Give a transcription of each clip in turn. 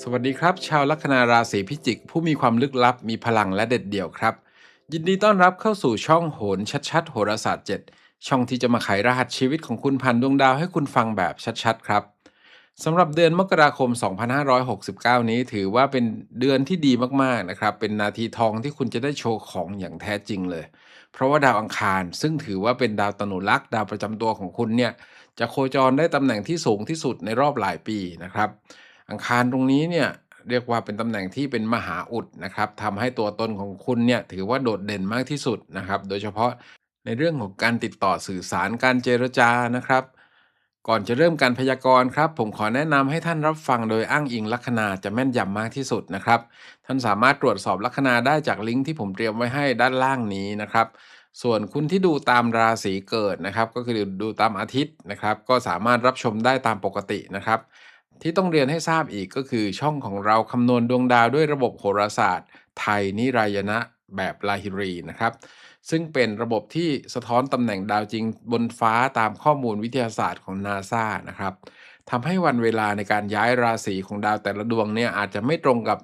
สวัสดีครับ ชาวลัคนาราศีพิจิก ผู้มีความลึกลับมีพลังและเด็ดเดี่ยวครับ ยินดีต้อนรับเข้าสู่ช่องโหนชัดๆ โหราศาสตร์ 7 ช่องที่จะมาไขรหัสชีวิตของคุณผ่านดวงดาวให้คุณฟังแบบชัดๆ ครับสำหรับเดือนมกราคม 2569 นี้ถือว่าเป็นเดือนที่ดีมากๆนะครับ เป็นนาทีทองที่คุณจะได้โชว์ของอย่างแท้จริงเลย เพราะว่าดาวอังคารซึ่งถือว่าเป็นดาวตนุรักษ์ดาวประจำตัวของคุณเนี่ย จะโคจรได้ตำแหน่งที่สูงที่สุดในรอบหลายปีนะครับ อังคารตรงนี้เนี่ยเรียกว่าเป็นตำแหน่งที่เป็นมหาอุดนะครับทำให้ตัวตนของคุณเนี่ยถือว่าโดดเด่นมากที่สุดนะครับ โดยเฉพาะในเรื่องของการติดต่อสื่อสารการเจรจานะครับ ก่อนจะเริ่มการพยากรณ์ครับ ผมขอแนะนำให้ท่านรับฟังโดยอ้างอิงลัคนาจะแม่นยำมากที่สุดนะครับ ท่านสามารถตรวจสอบลัคนาได้จากลิงก์ที่ผมเตรียมไว้ให้ด้านล่างนี้นะครับ ส่วนคุณที่ดูตามราศีเกิดนะครับ ก็คือดูตามอาทิตย์นะครับ ก็สามารถรับชมได้ตามปกตินะครับ ที่ต้องเรียนให้ทราบอีกก็คือช่องของเราคำนวณดวงดาวด้วยระบบโหราศาสตร์ ไทยนิรายณะแบบลาฮิรีนะครับ ซึ่งเป็นระบบที่สะท้อนตำแหน่งดาวจริงบนฟ้าตามข้อมูลวิทยาศาสตร์ของนาซานะครับทำให้วันเวลาในการย้ายราศีของดาวแต่ละดวงเนี่ยอาจจะไม่ตรงกับ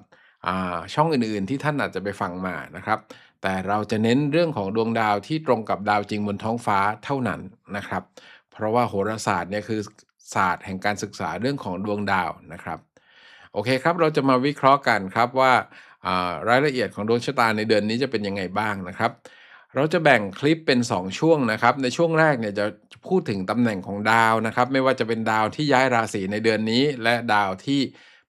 ช่องอื่นๆ ที่ท่านอาจจะไปฟังมานะครับ แต่เราจะเน้นเรื่องของดวงดาวที่ตรงกับดาวจริงบนท้องฟ้าเท่านั้นนะครับ เพราะว่าโหราศาสตร์เนี่ยคือศาสตร์แห่งการศึกษาเรื่องของดวงดาวนะครับโอเคครับ เราจะมาวิเคราะห์กันครับว่ารายละเอียดของดวงชะตาในเดือนนี้จะเป็นยังไงบ้างนะครับ เราจะแบ่งคลิปเป็น 2 ช่วงนะครับ ในช่วงแรกเนี่ยจะพูดถึงตำแหน่งของดาวนะครับ ไม่ว่าจะเป็นดาวที่ย้ายราศีในเดือนนี้ และดาวที่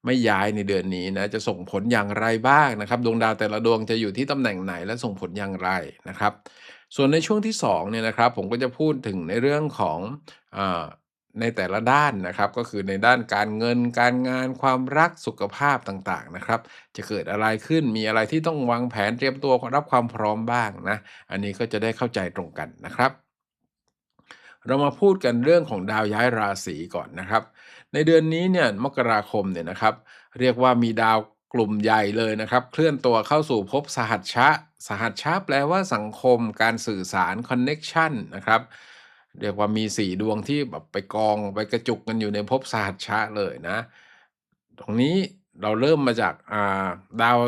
ไม่ย้ายในเดือนนี้นะจะส่งผลอย่างไรบ้างนะครับ ดวงดาวแต่ละดวงจะอยู่ที่ตำแหน่งไหนและส่งผลอย่างไรนะครับ ส่วนในช่วงที่2เนี่ยนะครับ ผมก็จะพูดถึงในเรื่องของอในแต่ละด้านนะครับ ก็คือในด้านการเงินการงานความรักสุขภาพต่างๆนะครับ จะเกิดอะไรขึ้นมีอะไรที่ต้องวางแผนเตรียมตัวรับความพร้อมบ้างนะ อันนี้ก็จะได้เข้าใจตรงกันนะครับ เรามาพูดกันเรื่องของดาวย้ายราศีก่อนนะครับ ในเดือนนี้เนี่ยมกราคมเนี่ยนะครับ เรียกว่ามีดาวกลุ่มใหญ่เลยนะครับ เคลื่อนตัวเข้าสู่ภพสหัชชะ สหัชชะแปลว่าสังคมการสื่อสารคอนเน็กชันนะครับเรียกว่ามีสี่ดวงที่แบบไปกองไปกระจุกกันอยู่ในภพสหัชชะเลยนะ ตรงนี้เราเริ่มมาจากดาว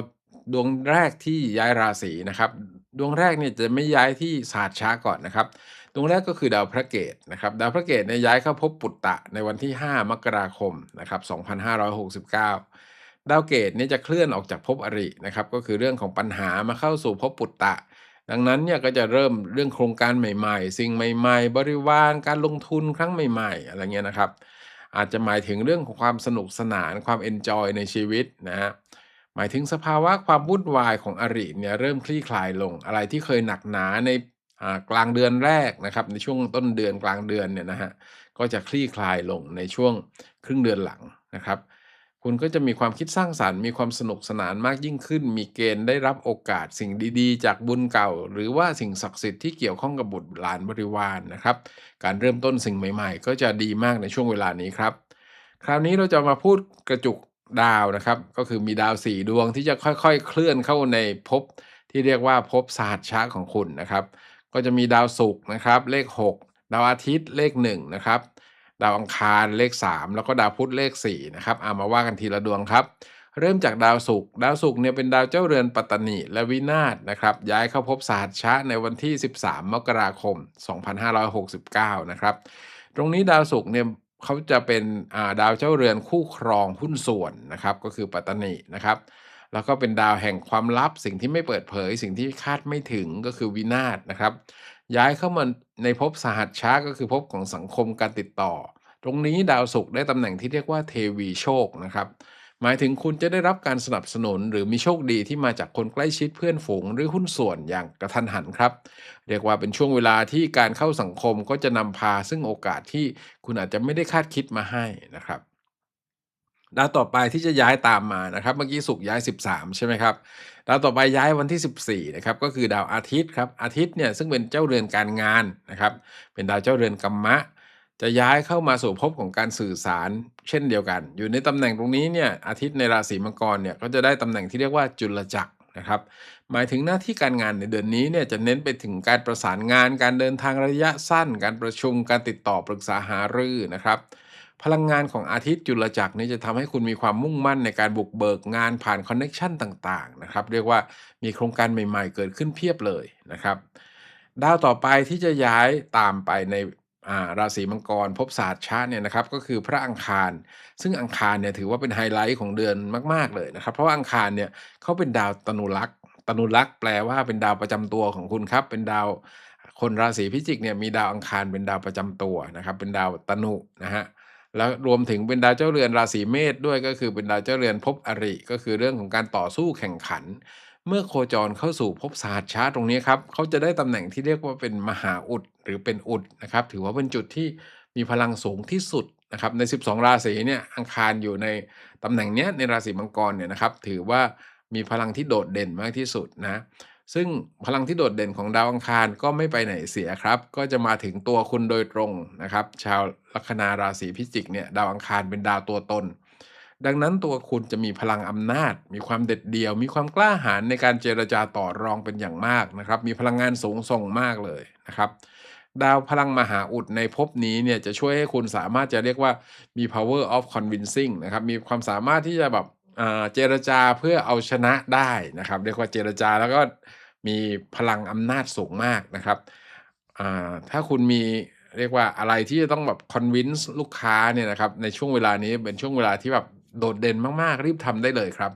ดวงแรกที่ย้ายราศีนะครับ ดวงแรกเนี่ยจะไม่ย้ายที่สหัชชะก่อนนะครับ ดวงแรกก็คือดาวพระเกตนะครับดาวพระเกตเนี่ยย้ายเข้าภพปุตตะในวันที่ 5 มกราคมนะครับ2569 ดาวเกตเนี่ยจะเคลื่อนออกจากภพอรินะครับก็คือเรื่องของปัญหามาเข้าสู่ภพปุตตะ ดังนั้นเนี่ยก็จะเริ่มเรื่องโครงการใหม่ๆ สิ่งใหม่ๆ บริวารการลงทุนครั้งใหม่ ๆ อะไรเงี้ยนะครับ อาจจะหมายถึงเรื่องของความสนุกสนานความเอนจอยในชีวิตนะฮะหมายถึงสภาวะความวุ่นวายของอริเนี่ยเริ่มคลี่คลายลงอะไรที่เคยหนักหนาใน กลางเดือนแรกนะครับ ในช่วงต้นเดือนกลางเดือนเนี่ยนะฮะก็จะคลี่คลายลงในช่วงครึ่งเดือนหลังนะครับ คุณก็จะมีความคิดสร้างสารรค์มีความสนุกสนานมากยิ่งขึ้น มีเกณฑ์ได้รับโอกาสสิ่งดีๆ จากบุญเก่า หรือว่าสิ่งศักดิ์สิทธิ์ที่เกี่ยวข้องกับบุตรหลานบริวารนนะครับ การเริ่มต้นสิ่งใหม่ ๆ ก็จะดีมากในช่วงเวลานี้ครับ คราวนี้เราจะมาพูดกระจุกดาวนะครับ ก็คือมีดาวสี่ดวงที่จะค่อยๆ เคลื่อนเข้าในภพที่เรียกว่าภพสหัชชะของคุณนะครับ ก็จะมีดาวศุกร์นะครับ เลข 6 ดาวอาทิตย์เลข1นะครับดาวอังคารเลข 3 แล้วก็ดาวพุธเลข4นะครับเอามาว่ากันทีละดวงครับ เริ่มจากดาวศุกร์ดาวศุกร์เนี่ยเป็นดาวเจ้าเรือนปัตตานีและวินาศนะครับย้ายเข้าพบสหัชชะในวันที่ 13 มกราคม 2569 นะครับตรงนี้ดาวศุกร์เนี่ยเขาจะเป็นดาวเจ้าเรือนคู่ครองหุ้นส่วนนะครับก็คือปัตตานีนะครับ แล้วก็เป็นดาวแห่งความลับ สิ่งที่ไม่เปิดเผย สิ่งที่คาดไม่ถึงก็คือวินาศนะครับ ย้ายเข้ามาในภพสหัสช้าก็คือภพของสังคมการติดต่อ ตรงนี้ดาวศุกร์ได้ตำแหน่งที่เรียกว่าเทวีโชคนะครับหมายถึงคุณจะได้รับการสนับสนุน หรือมีโชคดีที่มาจากคนใกล้ชิดเพื่อนฝูง หรือหุ้นส่วนอย่างกระทันหันครับ เรียกว่าเป็นช่วงเวลาที่การเข้าสังคมก็จะนำพาซึ่งโอกาสที่คุณอาจจะไม่ได้คาดคิดมาให้นะครับ ดาวต่อไปที่จะย้ายตามมานะครับเมื่อกี้สุกย้าย 13 ใช่ไหมครับดาวต่อไปย้ายวันที่ 14นะครับก็คือดาวอาทิตย์ครับอาทิตย์เนี่ยซึ่งเป็นเจ้าเรือนการงานนะครับเป็นดาวเจ้าเรือนกรรมะ จะย้ายเข้ามาสู่ภพของการสื่อสารเช่นเดียวกัน อยู่ในตำแหน่งตรงนี้เนี่ยอาทิตย์ในราศีมังกรเนี่ยก็จะได้ตำแหน่งที่เรียกว่าจุลจักรนะครับหมายถึงหน้าที่การงานในเดือนนี้เนี่ยจะเน้นไปถึงการประสานงาน การเดินทางระยะสั้น การประชุมการติดต่อปรึกษาหารือนะครับ พลังงานของอาทิตย์จุลจักรนี้จะทำให้คุณมีความมุ่งมั่นในการบุกเบิกงานผ่านคอนเน็ชันต่างๆนะครับเรียกว่ามีโครงการใหม่ๆ เกิดขึ้นเพียบเลยนะครับ ดาวต่อไปที่จะย้ายตามไปในราศีมังกรพบศาสตร์ชาเนี่ยนะครับก็คือพระอังคาร ซึ่งอังคารเนี่ยถือว่าเป็นไฮไลท์ของเดือนมาก ๆเลยนะครับ เพราะว่าอังคารเนี่ยเขาเป็นดาวตนุรักษ์ตนุรักษ์แปลว่าเป็นดาวประจำตัวของคุณครับเป็นดาวคนราศีพิจิกเนี่ยมีดาวอังคารเป็นดาวประจำตัวนะครับเป็นดาวตนุนะฮะ แล้วรวมถึงเป็นดาวเจ้าเรือนราศีเมษด้วยก็คือเป็นดาวเจ้าเรือนพบอริ ก็คือเรื่องของการต่อสู้แข่งขัน เมื่อโคจรเข้าสู่ภพศาสตร์ชาตรงนี้ครับเขาจะได้ตำแหน่งที่เรียกว่าเป็นมหาอุดหรือเป็นอุดนะครับถือว่าเป็นจุดที่มีพลังสูงที่สุดนะครับใน 12 ราศีเนี่ยอังคารอยู่ในตำแหน่งเนี้ยในราศีมังกรเนี่ยนะครับถือว่ามีพลังที่โดดเด่นมากที่สุดนะ ซึ่งพลังที่โดดเด่นของดาวอังคารก็ไม่ไปไหนเสียครับ ก็จะมาถึงตัวคุณโดยตรงนะครับ ชาวลัคนาราศีพิจิกเนี่ยดาวอังคารเป็นดาวตัวตน ดังนั้นตัวคุณจะมีพลังอำนาจ มีความเด็ดเดี่ยว มีความกล้าหาญในการเจรจาต่อรองเป็นอย่างมากนะครับ มีพลังงานสูงส่งมากเลยนะครับ ดาวพลังมหาอุดในภพนี้เนี่ยจะช่วยให้คุณสามารถจะเรียกว่ามี power of convincing นะครับมีความสามารถที่จะแบบเจรจาเพื่อเอาชนะได้นะครับ เรียกว่าเจรจาแล้วก็ มีพลังอำนาจสูงมากนะครับถ้าคุณมีเรียกว่าอะไรที่จะต้องแบบ convince ลูกค้าเนี่ยนะครับในช่วงเวลานี้เป็นช่วงเวลาที่แบบโดดเด่นมากๆ รีบทำได้เลยครับ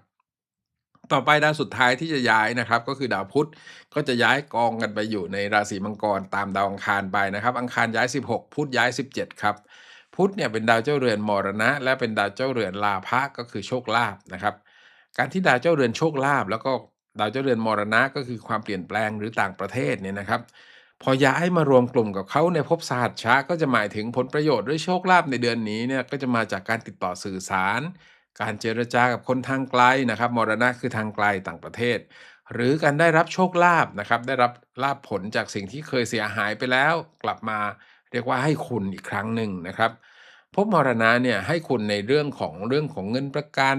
ต่อไปดาวสุดท้ายที่จะย้ายนะครับ ก็คือดาวพุธก็จะย้ายกองกันไปอยู่ในราศีมังกรตามดาวอังคารไปนะครับ อังคารย้าย 16 พุธย้าย 17 ครับ พุธเนี่ยเป็นดาวเจ้าเรือนมรณะ และเป็นดาวเจ้าเรือนลาภะก็คือโชคลาภนะครับ การที่ดาวเจ้าเรือนโชคลาภแล้วก็ ดาวเจ้าเรือนมรณะก็คือความเปลี่ยนแปลงหรือต่างประเทศเนี่ยนะครับ พอย้ายมารวมกลุ่มกับเขาในภพศาสตร์ช้าก็จะหมายถึงผลประโยชน์ด้วยโชคลาภในเดือนนี้เนี่ยก็จะมาจากการติดต่อสื่อสาร การเจรจากับคนทางไกลนะครับมรณะคือทางไกลต่างประเทศ หรือการได้รับโชคลาภนะครับ ได้รับลาภผลจากสิ่งที่เคยเสียหายไปแล้ว กลับมาเรียกว่าให้คุณอีกครั้งหนึ่งนะครับพบมรณะเนี่ยให้คุณในเรื่องของเรื่องของเงินประกัน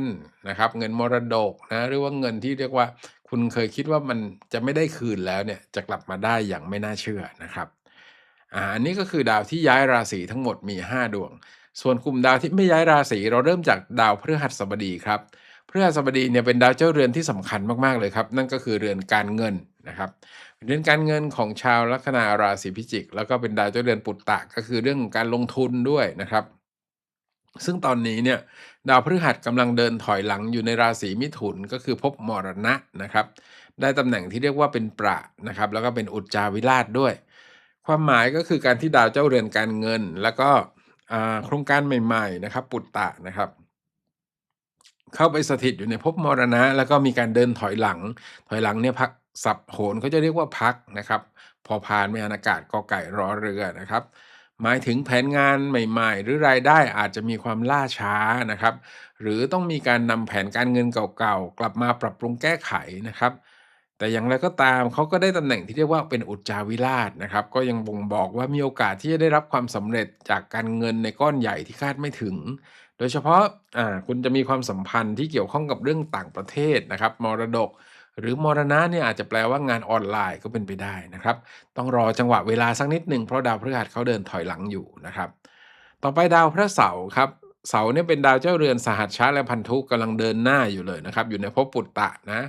นะครับ เงินมรดกนะหรือว่าเงินที่เรียกว่า คุณเคยคิดว่ามันจะไม่ได้คืนแล้วเนี่ยจะกลับมาได้อย่างไม่น่าเชื่อนะครับอ่าอันนี้ก็คือดาวที่ย้ายราศีทั้งหมดมี 5 ดวง ส่วนกลุ่มดาวที่ไม่ย้ายราศีเราเริ่มจากดาวพฤหัสบดีครับพฤหัสบดีเนี่ยเป็นดาวเจ้าเรือนที่สำคัญมากๆเลยครับ นั่นก็คือเรือนการเงินนะครับ เรือนการเงินของชาวลัคนาราศีพิจิก แล้วก็เป็นดาวเจ้าเรือนปุตตะก็คือเรื่องการลงทุนด้วยนะครับ ซึ่งตอนนี้เนี่ย ดาวพฤหัสกำลังเดินถอยหลังอยู่ในราศีมิถุนก็คือพบมรณะนะครับ ได้ตำแหน่งที่เรียกว่าเป็นประนะครับ แล้วก็เป็นอุจจาวิราชด้วย ความหมายก็คือการที่ดาวเจ้าเรือนการเงิน แล้วก็โครงการใหม่ๆนะครับ ปุตตะนะครับเข้าไปสถิตอยู่ในภพมรณะ แล้วก็มีการเดินถอยหลัง ถอยหลังเนี่ยพักสับโหนเขาจะเรียกว่าพักนะครับ พอพานไม่อากาศกอไก่รอเรือนะครับ หมายถึงแผนงานใหม่ๆ หรือรายได้อาจจะมีความล่าช้านะครับ หรือต้องมีการนำแผนการเงินเก่าๆ กลับมาปรับปรุงแก้ไขนะครับ แต่อย่างไรก็ตามเขาก็ได้ตำแหน่งที่เรียกว่าเป็นอุจจาวิราชนะครับ ก็ยังบ่งบอกว่ามีโอกาสที่จะได้รับความสำเร็จจากการเงินในก้อนใหญ่ที่คาดไม่ถึง โดยเฉพาะอ่าคุณจะมีความสัมพันธ์ที่เกี่ยวข้องกับเรื่องต่างประเทศนะครับมรดก หรือมรณะเนี่ยอาจจะแปลว่างานออนไลน์ก็เป็นไปได้นะครับ ต้องรอจังหวะเวลาสักนิดหนึ่งเพราะดาวพฤหัสเขาเดินถอยหลังอยู่นะครับ ต่อไปดาวพระเสาร์ครับเสาเนี่ยเป็นดาวเจ้าเรือนสหัสชาและพันธุกำลังเดินหน้าอยู่เลยนะครับ อยู่ในภพปุตตะนะ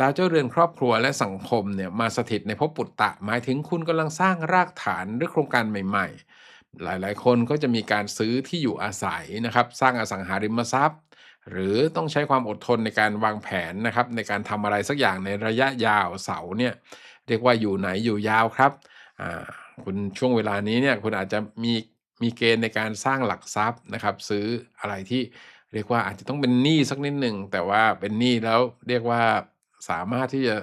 ดาวเจ้าเรือนครอบครัวและสังคมเนี่ยมาสถิตในภพปุตตะ หมายถึงคุณกำลังสร้างรากฐานหรือโครงการใหม่ ๆ หลายๆ คนก็จะมีการซื้อที่อยู่อาศัยนะครับ สร้างอสังหาริมทรัพย์ หรือต้องใช้ความอดทนในการวางแผนนะครับ ในการทำอะไรสักอย่างในระยะยาวเสาเนี่ยเรียกว่าอยู่ไหนอยู่ยาวครับคุณช่วงเวลานี้เนี่ยคุณอาจจะมีมีเกณฑ์ในการสร้างหลักทรัพย์นะครับ ซื้ออะไรที่เรียกว่าอาจจะต้องเป็นหนี้สักนิดหนึ่งแต่ว่าเป็นหนี้แล้วเรียกว่าสามารถที่จะ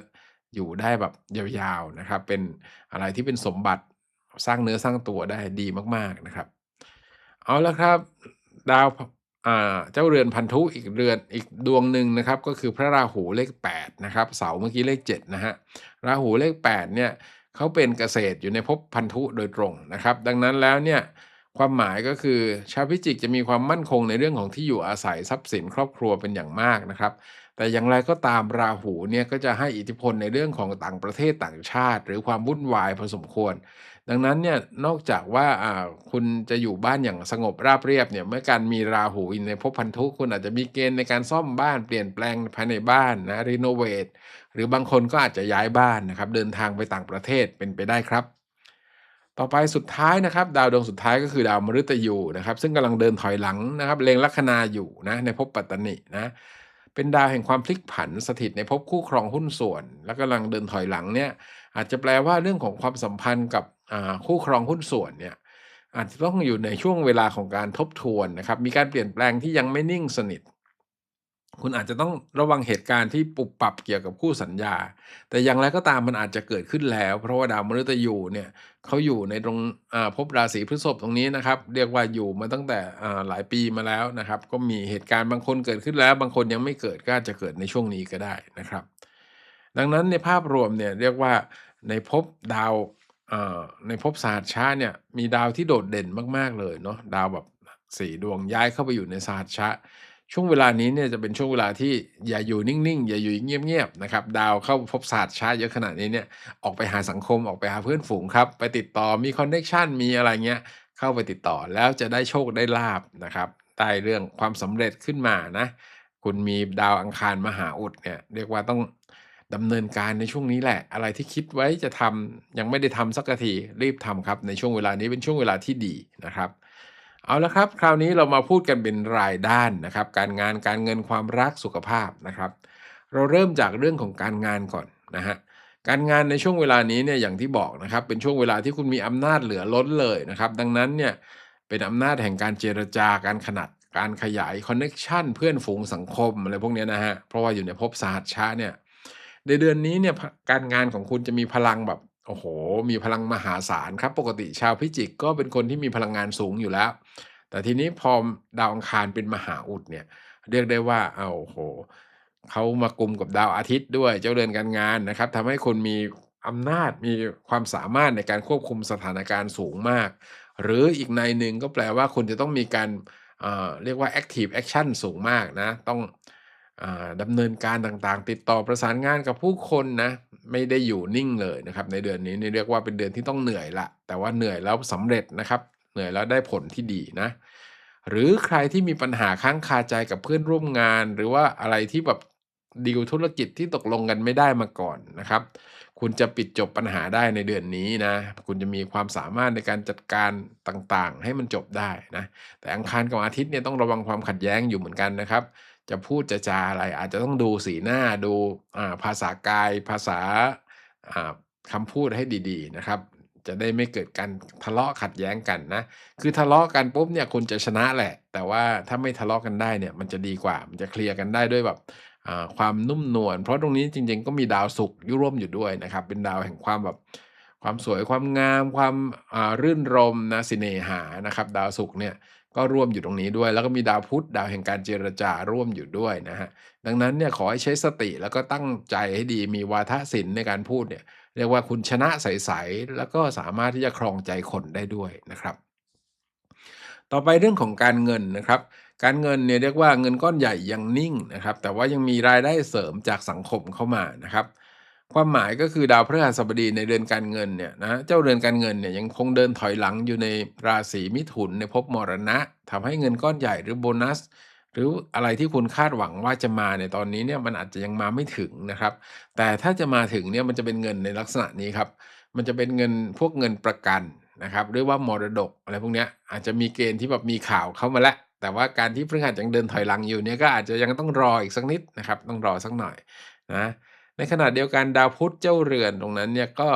อยู่ได้แบบยาวๆนะครับ เป็นอะไรที่เป็นสมบัติสร้างเนื้อสร้างตัวได้ดีมากๆนะครับ เอาละครับ ดาว เจ้าเรือนพันธุอีกเรือนอีกดวงหนึ่งนะครับ ก็คือพระราหูเลข8นะครับเสาเมื่อกี้เลข7นะฮะราหูเลข8เนี่ยเขาเป็นเกษตรอยู่ในภพพันธุโดยตรงนะครับ ดังนั้นแล้วเนี่ยความหมายก็คือชาวพิจิกจะมีความมั่นคงในเรื่องของที่อยู่อาศัยทรัพย์สินครอบครัวเป็นอย่างมากนะครับ แต่อย่างไรก็ตามราหูเนี่ยก็จะให้อิทธิพลในเรื่องของต่างประเทศต่างชาติ หรือความวุ่นวายพอสมควร ดังนั้นเนี่ยนอกจากว่าคุณจะอยู่บ้านอย่างสงบราบเรียบเนี่ยเมื่อการมีราหูอยู่ในภพพันธุคุณอาจจะมีเกณฑ์ในการซ่อมบ้านเปลี่ยนแปลงภายในบ้านนะรีโนเวทหรือบางคนก็อาจจะย้ายบ้านนะครับเดินทางไปต่างประเทศเป็นไปได้ครับ ต่อไปสุดท้ายนะครับ ดาวดวงสุดท้ายก็คือดาวมฤตยูนะครับ ซึ่งกำลังเดินถอยหลังนะครับเลงลัคนาอยู่นะในภพปัตตนินะเป็นดาวแห่งความพลิกผันสถิตในภพคู่ครองหุ้นส่วน แล้วกำลังเดินถอยหลังเนี่ยอาจจะแปลว่าเรื่องของความสัมพันธ์กับ คู่ครองหุ้นส่วนเนี่ยอาจจะต้องอยู่ในช่วงเวลาของการทบทวนนะครับ มีการเปลี่ยนแปลงที่ยังไม่นิ่งสนิท คุณอาจจะต้องระวังเหตุการณ์ที่ปรับปรับเกี่ยวกับคู่สัญญา แต่อย่างไรก็ตามมันอาจจะเกิดขึ้นแล้ว เพราะว่าดาวมฤตยูเนี่ยเขาอยู่ในตรงอ่าภพราศีพฤษภตรงนี้นะครับ เรียกว่าอยู่มาตั้งแต่หลายปีมาแล้วนะครับ ก็มีเหตุการณ์บางคนเกิดขึ้นแล้ว บางคนยังไม่เกิดก็อาจจะเกิดในช่วงนี้ก็ได้นะครับ ดังนั้นในภาพรวมเนี่ยเรียกว่าในภพดาว เอ่อในภพสหัสชาเนี่ยมีดาวที่โดดเด่นมากๆเลยเนาะดาวแบบสี่ดวงย้ายเข้าไปอยู่ในสหัสชะ ช่วงเวลานี้เนี่ยจะเป็นช่วงเวลาที่อย่าอยู่นิ่งๆ อย่าอยู่เงียบๆนะครับดาวเข้าพบศาสตร์ช้าเยอะขนาดนี้เนี่ยออกไปหาสังคมออกไปหาเพื่อนฝูงครับไปติดต่อมีคอนเน t ชันมีอะไรเงี้ยเข้าไปติดต่อแล้วจะได้โชคได้ลาบนะครับได้เรื่องความสำเร็จขึ้นมานะคุณมีดาวอังคารมหาอุดเนี่ยเรียกว่าต้อง ดำเนินการในช่วงนี้แหละ อะไรที่คิดไว้จะทำยังไม่ได้ทำสักทีรีบทำครับ ในช่วงเวลานี้เป็นช่วงเวลาที่ดีนะครับเอาละครับ คราวนี้เรามาพูดกันเป็นรายด้านนะครับ การงานการเงินความรักสุขภาพนะครับ เราเริ่มจากเรื่องของการงานก่อนนะฮะการงานในช่วงเวลานี้เนี่ยอย่างที่บอกนะครับ เป็นช่วงเวลาที่คุณมีอำนาจเหลือล้นเลยนะครับ ดังนั้นเนี่ยเป็นอำนาจแห่งการเจรจาการขนาดการขยายคอนเน็ชันเพื่อนฝูงสังคมอะไรพวกเนี้ยนะฮะเพราะว่าอยู่ในภพสหัสชาเนี่ย ในเดือนนี้เนี่ยการงานของคุณจะมีพลังแบบโอ้โห มีพลังมหาศาลครับ ปกติชาวพิจิกก็เป็นคนที่มีพลังงานสูงอยู่แล้ว แต่ทีนี้พอดาวอังคารเป็นมหาอุดเนี่ย เรียกได้ว่าเอาโอ้โหเขามากลุ่มกับดาวอาทิตย์ด้วยเจ้าเรือนการงานนะครับทำให้คุณมีอำนาจมีความสามารถในการควบคุมสถานการณ์สูงมาก หรืออีกในหนึ่งก็แปลว่าคุณจะต้องมีการเออเรียกว่า active action สูงมากนะ ต้อง ดำเนินการต่างๆ ติดต่อประสานงานกับผู้คนนะไม่ได้อยู่นิ่งเลยนะครับ ในเดือนนี้นี่เรียกว่าเป็นเดือนที่ต้องเหนื่อยละแต่ว่าเหนื่อยแล้วสำเร็จนะครับ เหนื่อยแล้วได้ผลที่ดีนะหรือใครที่มีปัญหาค้างคาใจกับเพื่อนร่วมงาน หรือว่าอะไรที่แบบดีลธุรกิจที่ตกลงกันไม่ได้มาก่อนนะครับ คุณจะปิดจบปัญหาได้ในเดือนนี้นะ คุณจะมีความสามารถในการจัดการต่างๆ ให้มันจบได้นะ แต่อังคารกับอาทิตย์เนี่ยต้องระวังความขัดแย้งอยู่เหมือนกันนะครับ จะพูดจะจาอะไร อาจจะต้องดูสีหน้าดูภาษากายภาษาอ่าคำพูดให้ดีๆนะครับ จะได้ไม่เกิดการทะเลาะขัดแย้งกันนะ คือทะเลาะกันปุ๊บเนี่ยคุณจะชนะแหละ แต่ว่าถ้าไม่ทะเลาะกันได้เนี่ยมันจะดีกว่า มันจะเคลียร์กันได้ด้วยแบบความนุ่มนวลเพราะตรงนี้จริง ๆ ก็มีดาวศุกร์ยุร่วมอยู่ด้วยนะครับ เป็นดาวแห่งความแบบความสวยความงามความารื่นรมนะสิเนหานะครับ ดาวศุกร์เนี่ย ก็ร่วมอยู่ตรงนี้ด้วย แล้วก็มีดาวพุธดาวแห่งการเจรจาร่วมอยู่ด้วยนะฮะดังนั้นเนี่ยขอให้ใช้สติแล้วก็ตั้งใจให้ดีมีวาทศิลป์ในการพูดเนี่ยเรียกว่าคุณชนะใสๆแล้วก็สามารถที่จะครองใจคนได้ด้วยนะครับ ต่อไปเรื่องของการเงินนะครับ การเงินเนี่ยเรียกว่าเงินก้อนใหญ่ยังนิ่งนะครับ แต่ว่ายังมีรายได้เสริมจากสังคมเข้ามานะครับ ความหมายก็คือดาวพฤหัสบดีในเดือนการเงินเนี่ยนะเจ้าเรือนการเงินเนี่ยยังคงเดินถอยหลังอยู่ในราศีมิถุนในภพมรณะทำให้เงินก้อนใหญ่หรือโบนัส หรืออะไรที่คุณคาดหวังว่าจะมาในตอนนี้เนี่ยมันอาจจะยังมาไม่ถึงนะครับ แต่ถ้าจะมาถึงเนี่ยมันจะเป็นเงินในลักษณะนี้ครับ มันจะเป็นเงินพวกเงินประกันนะครับหรือว่ามรดกอะไรพวกนี้อาจจะมีเกณฑ์ที่แบบมีข่าวเข้ามาแล้วแต่ว่าการที่พฤหัสยังเดินถอยหลังอยู่เนี่ยก็อาจจะยังต้องรออีกสักนิดนะครับ ต้องรอสักหน่อยนะ ในขณะเดียวกันดาวพุธเจ้าเรือนตรงนั้นเนี่ยก็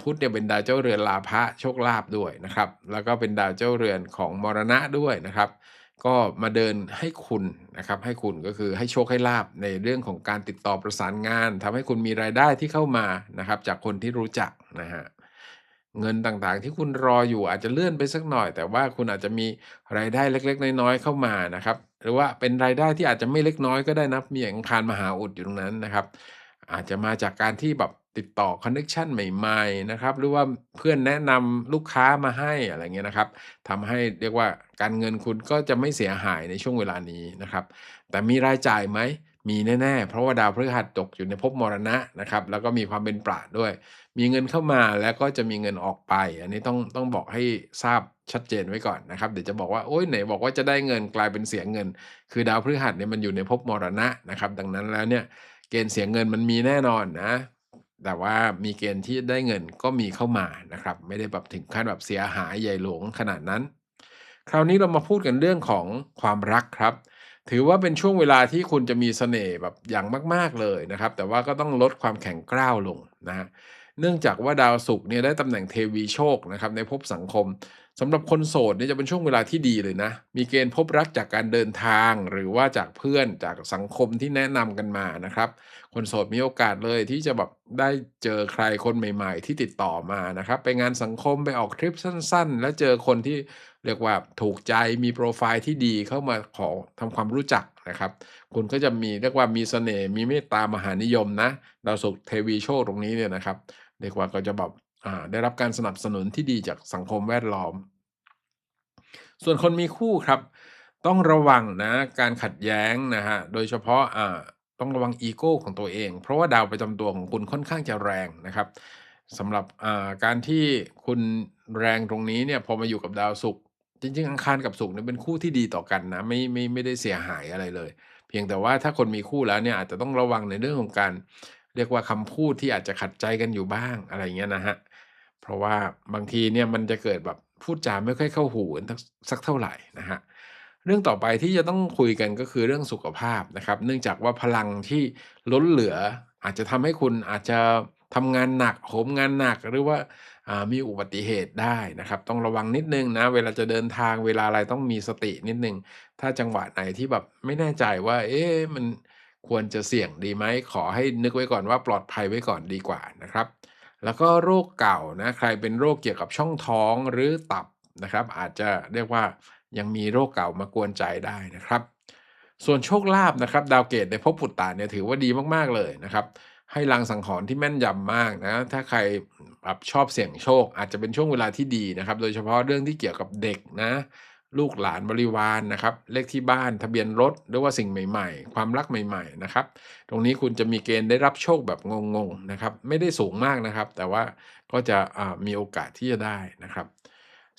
พุธเนี่ยเป็นดาวเจ้าเรือนลาภะโชคลาภด้วยนะครับ แล้วก็เป็นดาวเจ้าเรือนของมรณะด้วยนะครับ ก็มาเดินให้คุณนะครับให้คุณก็คือให้โชคให้ลาบในเรื่องของการติดต่อประสานงานทำให้คุณมีรายได้ที่เข้ามานะครับ จากคนที่รู้จักนะฮะเงินต่างๆ ที่คุณรออยู่อาจจะเลื่อนไปสักหน่อย แต่ว่าคุณอาจจะมีรายได้เล็ก ๆ น้อยๆเข้ามานะครับ หรือว่าเป็นรายได้ที่อาจจะไม่เล็กน้อยก็ได้นะมีอังคารมหาอุดอยู่ตรงนั้นนะครับ อาจจะมาจากการที่แบบติดต่อคอนเน็ชันใหม่ๆนะครับ หรือว่าเพื่อนแนะนำลูกค้ามาให้อะไรเงี้ยนะครับทำให้เรียกว่าการเงินคุณก็จะไม่เสียหายในช่วงเวลานี้นะครับ แต่มีรายจ่ายไหม มีแน่ๆ เพราะว่าดาวพฤหัสตกอยู่ในภพมรณะนะครับ แล้วก็มีความเป็นปราดด้วย มีเงินเข้ามาแล้วก็จะมีเงินออกไป อันนี้ต้องต้องบอกให้ทราบชัดเจนไว้ก่อนนะครับ เดี๋ยวจะบอกว่าโอ๊ยไหนบอกว่าจะได้เงินกลายเป็นเสียเงิน คือดาวพฤหัสเนี่ยมันอยู่ในภพมรณะนะครับ ดังนั้นแล้วเนี่ยเกณฑ์เสียเงินมันมีแน่นอนนะแต่ว่ามีเกณฑ์ที่ได้เงินก็มีเข้ามานะครับ ไม่ได้แบบถึงขั้นแบบเสียหายใหญ่หลวงขนาดนั้น คราวนี้เรามาพูดกันเรื่องของความรักครับ ถือว่าเป็นช่วงเวลาที่คุณจะมีเสน่ห์แบบอย่างมาก ๆเลยนะครับ แต่ว่าก็ต้องลดความแข็งกร้าวลงนะฮะเนื่องจากว่าดาวศุกร์เนี่ยได้ตำแหน่งเทวีโชคนะครับในภพสังคมสำหรับคนโสดเนี่ยจะเป็นช่วงเวลาที่ดีเลยนะ มีเกณฑ์พบรักจากการเดินทางหรือว่าจากเพื่อนจากสังคมที่แนะนำกันมานะครับ คนโสดมีโอกาสเลยที่จะแบบได้เจอใครคนใหม่ ๆ ที่ติดต่อมานะครับ ไปงานสังคมไปออกทริปสั้น ๆ แล้วเจอคนที่ เรียกว่าถูกใจมีโปรไฟล์ที่ดีเข้ามาขอทำความรู้จักนะครับ คุณก็จะมีเรียกว่ามีเสน่ห์มีเมตตามหานิยมนะดาวศุกร์เทวีโชคตรงนี้เนี่ยนะครับ เรียกว่าก็จะแบบได้รับการสนับสนุนที่ดีจากสังคมแวดล้อม ส่วนคนมีคู่ครับ ต้องระวังนะการขัดแย้งนะฮะโดยเฉพาะอ่าต้องระวังอีโก้ของตัวเอง เพราะว่าดาวประจำตัวของคุณค่อนข้างจะแรงนะครับสำหรับอ่าการที่คุณแรงตรงนี้เนี่ยพอมาอยู่กับดาวศุกร์ จริงๆ อังคารกับศุกร์เนี่ยเป็นคู่ที่ดีต่อกันนะไม่ไม่ไม่ได้เสียหายอะไรเลย เพียงแต่ว่าถ้าคนมีคู่แล้วเนี่ยอาจจะต้องระวังในเรื่องของการ เรียกว่าคำพูดที่อาจจะขัดใจกันอยู่บ้างอะไรเงี้ยนะฮะเพราะว่าบางทีเนี่ยมันจะเกิดแบบพูดจาไม่ค่อยเข้าหูสักสักเท่าไหร่นะฮะเรื่องต่อไปที่จะต้องคุยกันก็คือเรื่องสุขภาพนะครับ เนื่องจากว่าพลังที่ล้นเหลืออาจจะทำให้คุณอาจจะทำงานหนักโหมงานหนักหรือว่า มีอุบัติเหตุได้นะครับ ต้องระวังนิดนึงนะ เวลาจะเดินทางเวลาอะไรต้องมีสตินิดนึง ถ้าจังหวะไหนที่แบบไม่แน่ใจว่า เอ๊ะมันควรจะเสี่ยงดีไหมขอให้นึกไว้ก่อนว่าปลอดภัยไว้ก่อนดีกว่านะครับ แล้วก็โรคเก่านะใครเป็นโรคเกี่ยวกับช่องท้องหรือตับนะครับ อาจจะเรียกว่ายังมีโรคเก่ามากวนใจได้นะครับ ส่วนโชคลาภนะครับ ดาวเกตในภพปุตตะเนี่ยถือว่าดีมากๆเลยนะครับ ให้ลางสังหรณ์ที่แม่นยำมากนะ ถ้าใครแบบชอบเสี่ยงโชค อาจจะเป็นช่วงเวลาที่ดีนะครับ โดยเฉพาะเรื่องที่เกี่ยวกับเด็กนะ ลูกหลานบริวารนะครับ เลขที่บ้านทะเบียนรถหรือว่าสิ่งใหม่ ๆ ความรักใหม่ ๆ นะครับ ตรงนี้คุณจะมีเกณฑ์ได้รับโชคแบบงงๆนะครับ ไม่ได้สูงมากนะครับ แต่ว่าก็จะมีโอกาสที่จะได้นะครับ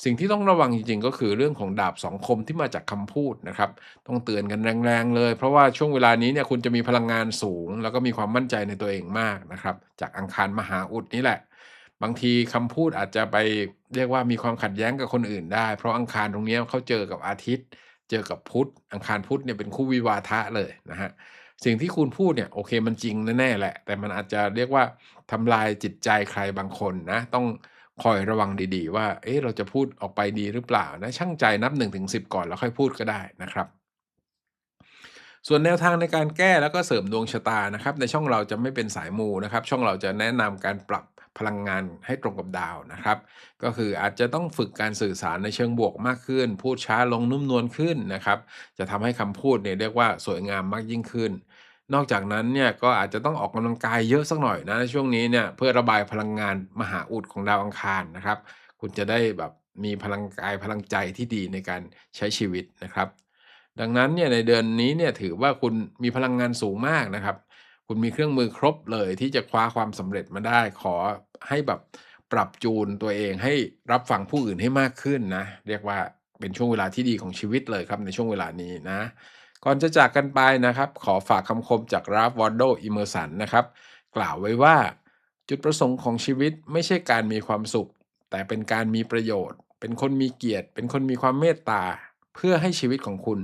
สิ่งที่ต้องระวังจริงๆ ก็คือเรื่องของดาบสองคมที่มาจากคำพูดนะครับ ต้องเตือนกันแรงๆเลย เพราะว่าช่วงเวลานี้เนี่ยคุณจะมีพลังงานสูง แล้วก็มีความมั่นใจในตัวเองมากนะครับ จากอังคารมหาอุดนี่แหละ บางทีคำพูดอาจจะไปเรียกว่ามีความขัดแย้งกับคนอื่นได้ เพราะอังคารตรงนี้เขาเจอกับอาทิตย์ เจอกับพุธอังคารพุธเนี่ยเป็นคู่วิวาทะเลยนะฮะสิ่งที่คุณพูดเนี่ยโอเคมันจริงแน่ๆแหละ แต่มันอาจจะเรียกว่าทำลายจิตใจใครบางคนนะต้อง คอยระวังดีๆ ว่า เอ๊ะ เราจะพูดออกไปดีหรือเปล่านะชั่งใจนับ1นถึงสิก่อนแล้วค่อยพูดก็ได้นะครับ ส่วนแนวทางในการแก้แล้วก็เสริมดวงชะตานะครับ ในช่องเราจะไม่เป็นสายมูนะครับ ช่องเราจะแนะนำการปรับพลังงานให้ตรงกับดาวนะครับ ก็คืออาจจะต้องฝึกการสื่อสารในเชิงบวกมากขึ้น พูดช้าลงนุ่มนวลขึ้นนะครับ จะทำให้คำพูดเนี่ยเรียกว่าสวยงามมากยิ่งขึ้น นอกจากนั้นเนี่ยก็อาจจะต้องออกกำลังกายเยอะสักหน่อยนะช่วงนี้เนี่ยเพื่อระบายพลังงานมหาอุดของดาวอังคารนะครับ คุณจะได้แบบมีพลังกายพลังใจที่ดีในการใช้ชีวิตนะครับ ดังนั้นเนี่ยในเดือนนี้เนี่ยถือว่าคุณมีพลังงานสูงมากนะครับ คุณมีเครื่องมือครบเลยที่จะคว้าความสำเร็จมาได้ ขอให้แบบปรับจูนตัวเองให้รับฟังผู้อื่นให้มากขึ้นนะ เรียกว่าเป็นช่วงเวลาที่ดีของชีวิตเลยครับในช่วงเวลานี้นะ ก่อนจะจากกันไปนะครับ ขอฝากคำคมจากราฟวอร์โดอิเมอร์สันนะครับ กล่าวไว้ว่า จุดประสงค์ของชีวิตไม่ใช่การมีความสุข แต่เป็นการมีประโยชน์ เป็นคนมีเกียรติ เป็นคนมีความเมตตา เพื่อให้ชีวิตของคุณ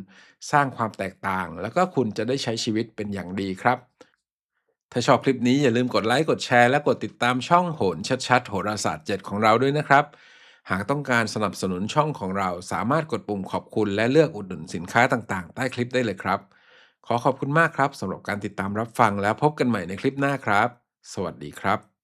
สร้างความแตกต่าง แล้วก็คุณจะได้ใช้ชีวิตเป็นอย่างดีครับ ถ้าชอบคลิปนี้อย่าลืมกดไลค์กดแชร์และกดติดตามช่องโหนชัดๆโหราศาสตร์ 7 ของเราด้วยนะครับ หากต้องการสนับสนุนช่องของเราสามารถกดปุ่มขอบคุณและเลือกอุดหนุนสินค้าต่างๆ ใต้คลิปได้เลยครับ ขอขอบคุณมากครับสำหรับการติดตามรับฟังแล้วพบกันใหม่ในคลิปหน้าครับ สวัสดีครับ